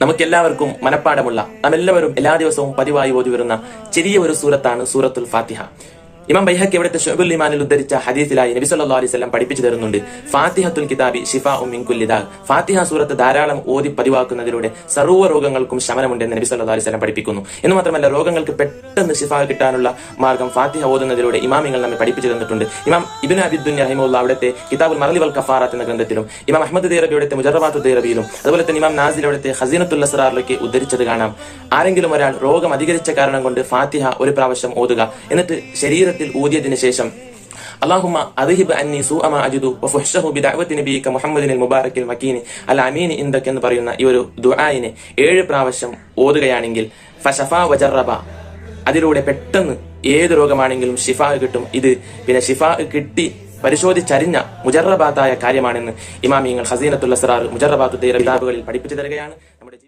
നമുക്കെല്ലാവർക്കും മനപ്പാടമുള്ള നാം എല്ലാവരും എല്ലാ ദിവസവും പതിവായി ഓതി വരുന്ന ചെറിയ ഒരു സൂറത്താണ് സൂറത്തുൽ ഫാത്തിഹ. ഇമാം ബൈഹക്ക് ഇവിടുത്തെ ഷുബുൽ ഇമാനിൽ ഉദ്ധരിച്ച ഹദീസിലായി നബി സല്ലു അലൈഹി വസല്ലം പഠിപ്പിച്ചു തരുന്നുണ്ട്. ഫാത്തിഹത്തുൽ കിതാബി ഷിഫാ ഉം കുല്ലിദാ ഫാത്തിഹ സൂറത്ത് ധാരാളം ഓതി പതിവാക്കുന്നതിലൂടെ സർവ രോഗങ്ങൾക്കും ശമനമുണ്ടെന്ന് നബി സല്ലു അലൈഹി വസല്ലം പഠിപ്പിക്കുന്നു. എന്ന് മാത്രമല്ല രോഗങ്ങൾക്ക് പെട്ടെന്ന് ഷിഫ കിട്ടാനുള്ള മാർഗം ഫാത്തിഹ ഓതുന്നതിലൂടെ ഇമാമിങ്ങൾ നമ്മെ പഠിപ്പിച്ചു തന്നിട്ടുണ്ട്. ഇമാം ഇബിൻ അബിദ്ദുൻ റഹിമുള്ള അവിടുത്തെ കിതാബുൽ മറലി വൽ കഫാറത്ത് എന്ന ഗ്രന്ഥത്തിലും ഇമാം അഹമ്മദ് ദേറബി അവിടുത്തെ മുജറബാത്തു ദേറബിയിലും അതുപോലെ തന്നെ ഇമാം നാസിൽ അവിടുത്തെ ഹസീനത്തുൽ അസറാറിലേക്ക് ഉദ്ധരിച്ചത് കാണാം. ആരെങ്കിലും ഒരാൾ രോഗം അധികരിച്ച കാരണം കൊണ്ട് ഫാത്തിഹ ഒരു പ്രാവശ്യം ഓതുക. എന്നിട്ട് ശരീരത്തിൽ ഊതിയതിനു ശേഷം അള്ളാഹുമ അദ്ഹിബ് അന്നി സൂഅമ അജിദു വഫുഹ്ഷഹു ബിദഅവതി നബിയിക മുഹമ്മദിനിൽ മുബാറക്കിൽ മക്കീനി അൽ അമീനി ഇന്ദക് എന്ന് പറയുന്ന ഈ ഒരു ദുആയിനെ ഏഴ് പ്രാവശ്യം ഓതുകയാണെങ്കിൽ ഫഷഫ വജറബ അതിലൂടെ പെട്ടെന്ന് ഏത് രോഗമാണെങ്കിലും ഷിഫ കിട്ടും. ഇത് പിന്നെ ഷിഫ കിട്ടി പരിശോധിച്ചറിഞ്ഞ മുജറബാത്തായ കാര്യമാണെന്ന് ഇമാമിയങ്ങൾ ഹസീനത്തുൽ അസ്റാർ മുജറബാത്തു കിതാബുകളിൽ പഠിപ്പിച്ചു തരികയാണ്. നമ്മുടെ